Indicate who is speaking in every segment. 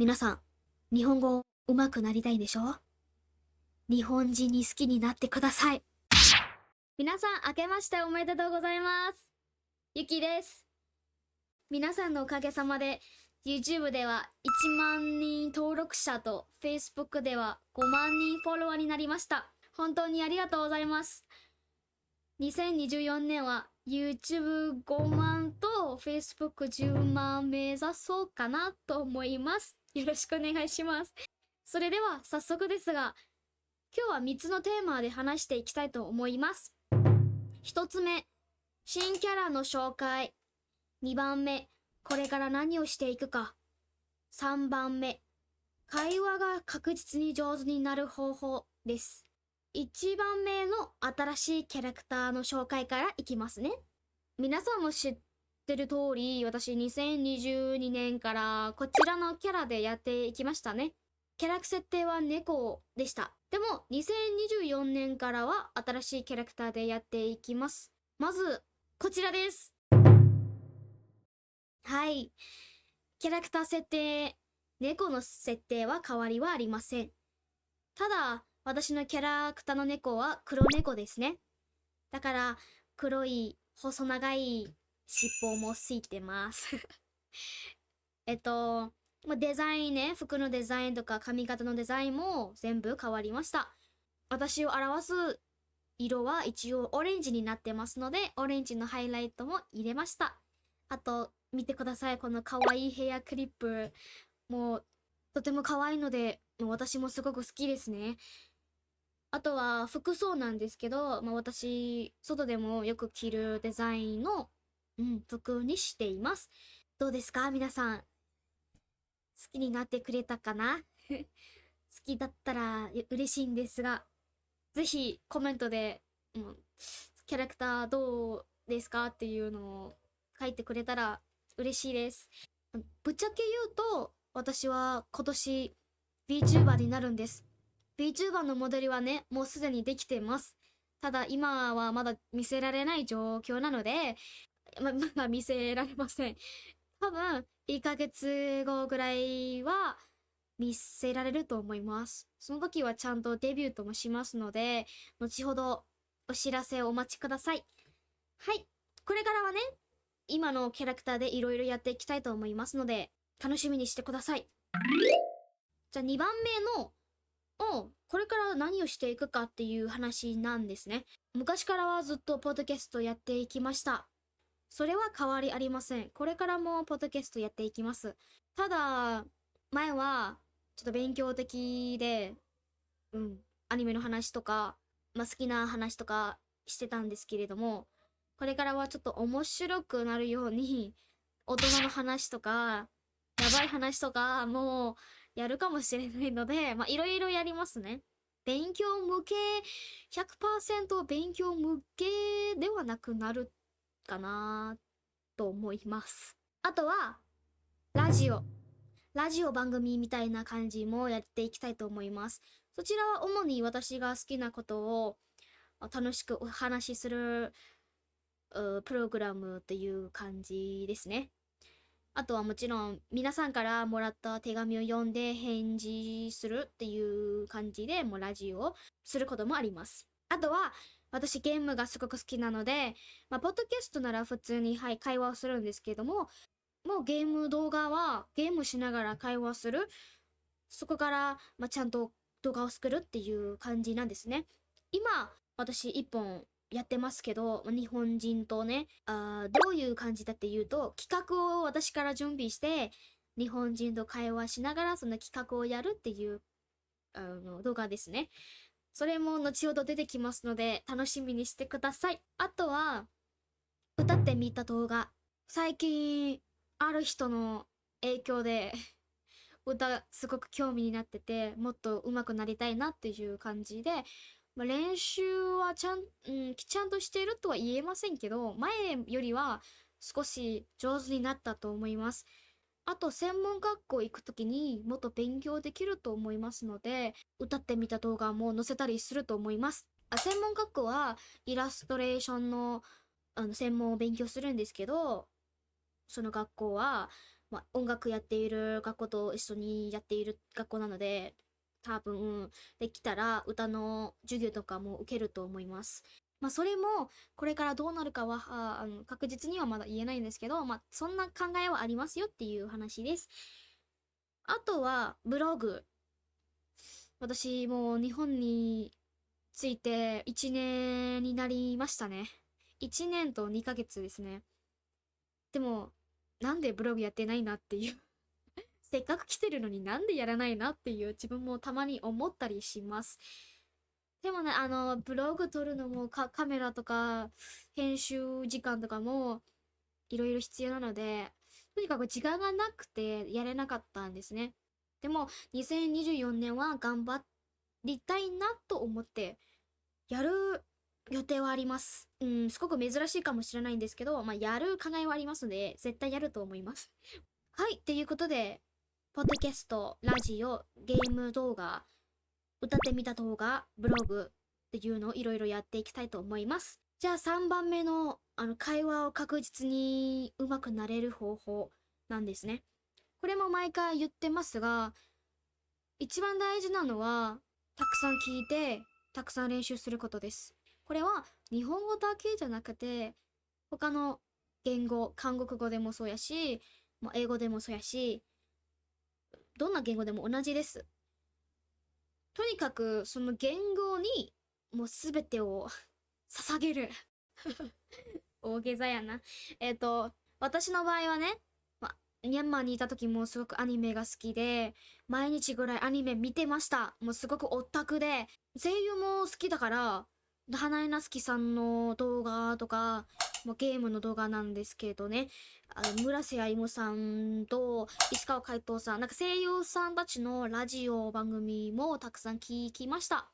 Speaker 1: 皆さん、日本語上手くなりたいでしょ？日本人に好きになってください。皆さん、明けましておめでとうございます。ゆきです。皆さんのおかげさまで、YouTube では1万人登録者と Facebook では5万人フォロワーになりました。本当にありがとうございます。2024年は YouTube5 万 Facebook10 万目指そうかなと思います。よろしくお願いします。それでは早速ですが、今日は3つのテーマで話していきたいと思います。1つ目、新キャラの紹介。2番目、これから何をしていくか。3番目、会話が確実に上手になる方法です。1番目の新しいキャラクターの紹介からいきますね。皆さんも知ってる通り、私2022年からこちらのキャラでやっていきましたね。キャラク設定は猫でした。でも2024年からは新しいキャラクターでやっていきます。まず、こちらです。はい。キャラクター設定、猫の設定は変わりはありません。ただ、私のキャラクターの猫は黒猫ですね。だから、黒い細長い尻尾もついてます。えっと、まデザインね、服のデザインとか髪型のデザインも全部変わりました。私を表す色は一応オレンジになってますので、オレンジのハイライトも入れました。あと、見てください。この可愛いヘアクリップ。もう、とても可愛いので、もう私もすごく好きですね。あとは服装なんですけど、まあ、私、外でもよく着るデザインの、うん、服にしています。どうですか？皆さん。好きになってくれたかな？好きだったら嬉しいんですが、ぜひコメントで、うん、キャラクターどうですか？っていうのを書いてくれたら嬉しいです。ぶっちゃけ言うと、私は今年 VTuber になるんです。VTuber のモデルはね、もうすでにできてます。ただ今はまだ見せられない状況なので、ま、まだ見せられません。多分、1ヶ月後ぐらいは見せられると思います。その時はちゃんとデビューともしますので、後ほどお知らせをお待ちください。はい。これからはね、今のキャラクターでいろいろやっていきたいと思いますので、楽しみにしてください。じゃあ2番目の、おこれから何をしていくかっていう話なんですね。昔からはずっとポッドキャストやっていきました。それは変わりありません。これからもポッドキャストやっていきます。ただ、前はちょっと勉強的で、うん、アニメの話とか、まあ、好きな話とかしてたんですけれども、これからはちょっと面白くなるように、大人の話とか、やばい話とかもうやるかもしれないので、まあ、いろいろやりますね。勉強向け、100%勉強向けではなくなるかなと思います。あとは、ラジオ。ラジオ番組みたいな感じもやっていきたいと思います。そちらは主に私が好きなことを楽しくお話しするプログラムという感じですね。あとはもちろん皆さんからもらった手紙を読んで返事するっていう感じでもうラジオをすることもあります。あとは私ゲームがすごく好きなので、まあ、ポッドキャストなら普通に、はい、会話をするんですけども、もうゲーム動画はゲームしながら会話する。そこから、まあ、ちゃんと動画を作るっていう感じなんですね。今、私一本やってますけど、日本人とね、あどういう感じだっていうと、企画を私から準備して、日本人と会話しながらその企画をやるっていうあの動画ですね。それも後ほど出てきますので、楽しみにしてください。あとは、歌ってみた動画。最近、ある人の影響で、歌すごく興味になってて、もっと上手くなりたいなっていう感じで、まあ、練習はちゃん、うん、ちゃんとしてるとは言えませんけど、前よりは少し上手になったと思います。あと、専門学校行くときにもっと勉強できると思いますので、歌ってみた動画も載せたりすると思います。あ専門学校はイラストレーションのあの専門を勉強するんですけど、その学校はまあ、音楽やっている学校と一緒にやっている学校なので、多分、できたら歌の授業とかも受けると思います。まあ、それも、これからどうなるかは、あの確実にはまだ言えないんですけど、まあ、そんな考えはありますよっていう話です。あとは、ブログ。私、もう日本に着いて1年になりましたね。1年と2ヶ月ですね。でも、なんでブログやってないなっていう。せっかく来てるのになんでやらないなっていう自分もたまに思ったりします。でもね、あの、ブログ撮るのもカメラとか編集時間とかもいろいろ必要なので、とにかく時間がなくてやれなかったんですね。でも、2024年は頑張りたいなと思ってやる予定はあります。うん、すごく珍しいかもしれないんですけど、まあ、やる考えはありますので、絶対やると思います。はい、っていうことで、ポッドキャスト、ラジオ、ゲーム動画、歌ってみた動画、ブログっていうのをいろいろやっていきたいと思います。じゃあ3番目のあの会話を確実にうまくなれる方法なんですね。これも毎回言ってますが、一番大事なのは、たくさん聞いて、たくさん練習することです。これは日本語だけじゃなくて、他の言語、韓国語でもそうやし、もう英語でもそうやし、どんな言語でも同じです。とにかくその言語にもう全てを捧げる。大げさやな。えっ、と、私の場合はね、ま、ミャンマーにいた時もすごくアニメが好きで、毎日ぐらいアニメ見てました。もうすごくオタクで、声優も好きだから、花江なすきさんの動画とか、もうゲームの動画なんですけどね、あの村瀬愛萌さんと石川海人さん、なんか声優さんたちのラジオ番組もたくさん聞きました。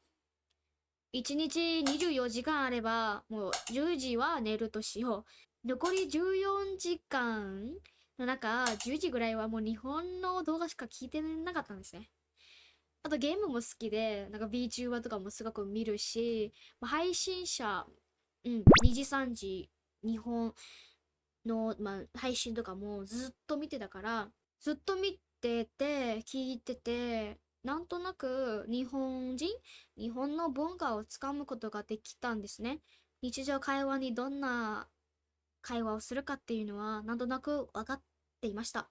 Speaker 1: 1日24時間あれば、もう10時は寝るとしよう。残り14時間の中、10時ぐらいはもう日本の動画しか聞いてなかったんですね。あとゲームも好きで、なんか VTuber とかもすごく見るし、まあ配信者、うん、2時3時、日本の、まあ、配信とかもずっと見てたから、ずっと見てて、聞いてて、なんとなく日本人、日本の文化をつかむことができたんですね。日常会話にどんな会話をするかっていうのは、なんとなく分かっていました。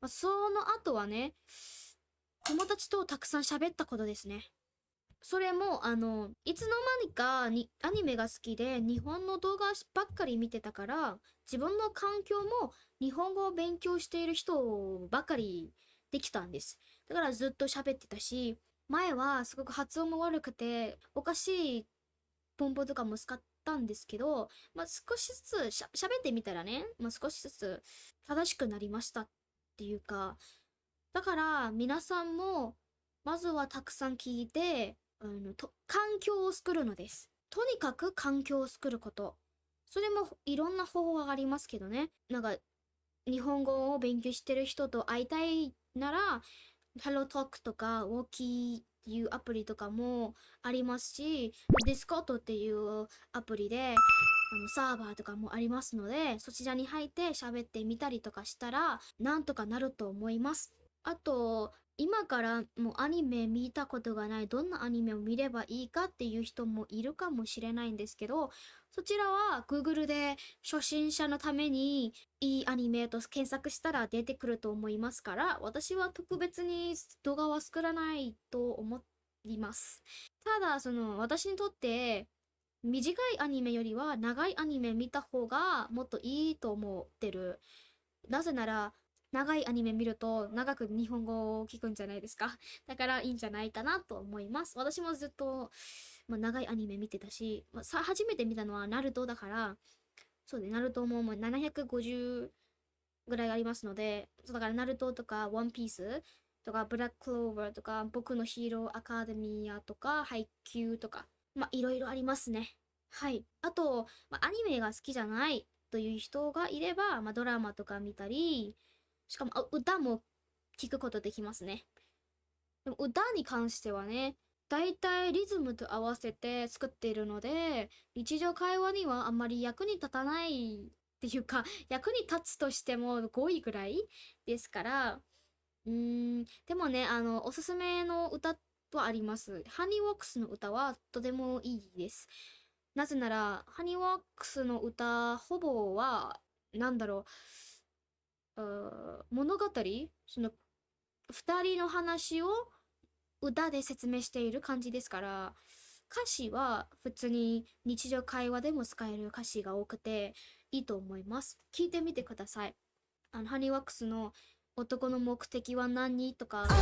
Speaker 1: まあ、その後はね、友達とたくさん喋ったことですね。それも、あの、いつの間にかにアニメが好きで日本の動画ばっかり見てたから、自分の環境も日本語を勉強している人ばかりできたんです。だからずっと喋ってたし、前はすごく発音も悪くて、おかしいポンポとかも使ったんですけど、まあ、少しずつしゃ喋ってみたらね、まあ、少しずつ正しくなりましたっていうか、だから皆さんもまずはたくさん聞いて、あのと環境を作るのです。とにかく環境を作ること。それもいろんな方法がありますけどね。なんか日本語を勉強してる人と会いたいなら、HelloTalk とか Woki っていうアプリとかもありますし、Discord っていうアプリであのサーバーとかもありますので、そちらに入って喋ってみたりとかしたら、なんとかなると思います。あと、今からもうアニメ見たことがない、どんなアニメを見ればいいかっていう人もいるかもしれないんですけど、そちらは Google で初心者のためにいいアニメと検索したら出てくると思いますから、私は特別に動画は作らないと思います。ただ、その私にとって短いアニメよりは長いアニメ見た方がもっといいと思ってる。なぜなら、長いアニメ見ると長く日本語を聞くんじゃないですか。だからいいんじゃないかなと思います。私もずっと、まあ、長いアニメ見てたし、まあ、さ初めて見たのはナルトだから、そうで、ナルトももう750ぐらいありますので、そうだからナルトとかワンピースとかブラッククローバーとか僕のヒーローアカデミアとかハイキューとか、まあいろいろありますね。はい。あと、まあ、アニメが好きじゃないという人がいれば、まあ、ドラマとか見たり、しかも歌も聞くことできますね。でも歌に関してはね、だいたいリズムと合わせて作っているので、日常会話にはあんまり役に立たないっていうか、役に立つとしても5位ぐらいですから、うーん、でもね、あの、おすすめの歌はあります。ハニーワックスの歌はとてもいいです。なぜなら、ハニーワックスの歌、ほぼは、なんだろう、物語？その、二人の話を歌で説明している感じですから、歌詞は普通に日常会話でも使える歌詞が多くていいと思います。聞いてみてください。あの、ハニーワックスの男の目的は何？とか、
Speaker 2: 教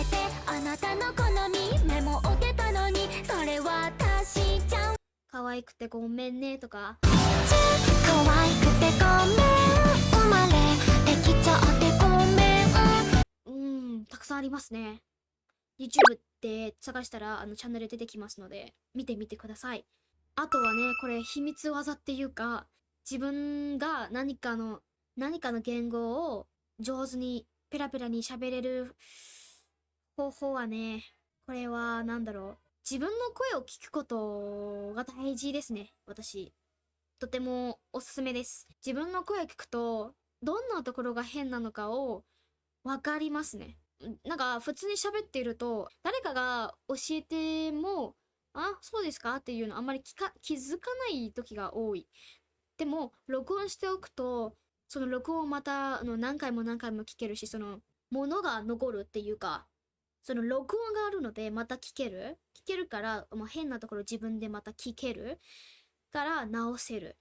Speaker 2: えてあなたの好みメモ置けたのにそれ私じゃん
Speaker 1: 可愛くてごめんね。とか、
Speaker 2: 可愛く
Speaker 1: りますね。YouTube で探したらあのチャンネル出てきますので、見てみてください。あとはね、これ秘密技っていうか、自分が何かの、何かの言語を上手にペラペラに喋れる方法はね、これは何だろう。自分の声を聞くことが大事ですね、私。とてもおすすめです。自分の声を聞くと、どんなところが変なのかをわかりますね。なんか普通に喋っていると誰かが教えてもあそうですか？っていうのあんまり聞か気づかない時が多い。でも録音しておくとその録音をまたあの何回も何回も聞けるしそのものが残るっていうかその録音があるのでまた聞ける聞けるからもう変なところ自分でまた聞けるから直せる。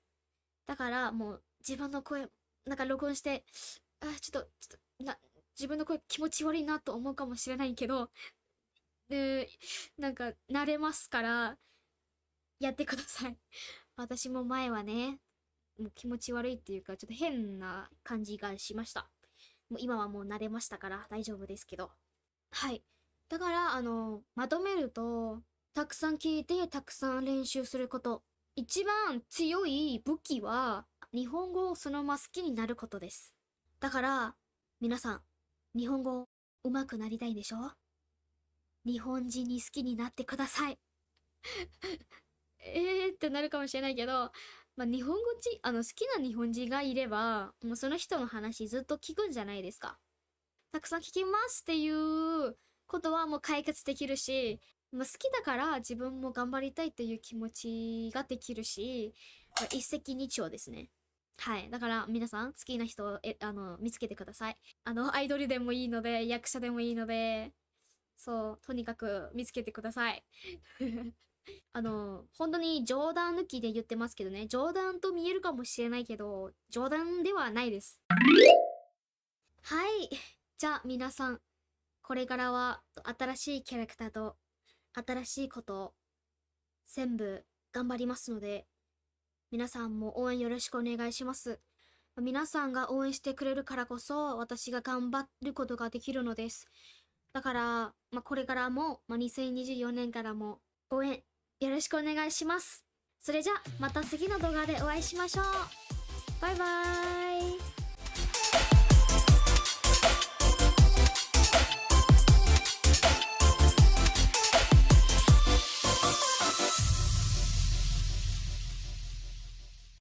Speaker 1: だからもう自分の声なんか録音してあちょっとちょっとな自分の声気持ち悪いなと思うかもしれないけど、で、なんか慣れますから、やってください。私も前はね、もう気持ち悪いっていうか、ちょっと変な感じがしました。もう今はもう慣れましたから大丈夫ですけど。はい。だから、あの、まとめると、たくさん聞いて、たくさん練習すること。一番強い武器は、日本語をそのまま好きになることです。だから、皆さん、日本語上手くなりたいでしょ？日本人に好きになってください。えーってなるかもしれないけど、まあ、日本語人、あの、好きな日本人がいれば、もうその人の話ずっと聞くんじゃないですか。たくさん聞きますっていうことはもう解決できるし、まあ、好きだから自分も頑張りたいっていう気持ちができるし、まあ一石二鳥ですね。はい。だから皆さん好きな人をえあの見つけてください。あの、アイドルでもいいので、役者でもいいので、そう、とにかく見つけてください。あの、本当に冗談抜きで言ってますけどね、冗談と見えるかもしれないけど、冗談ではないです。はい。じゃあ皆さん、これからは新しいキャラクターと新しいこと全部頑張りますので、皆さんも応援よろしくお願いします。皆さんが応援してくれるからこそ私が頑張ることができるのです。だから、まあ、これからも、まあ、2024年からも応援よろしくお願いします。それじゃ、また次の動画でお会いしましょう。バイバーイ。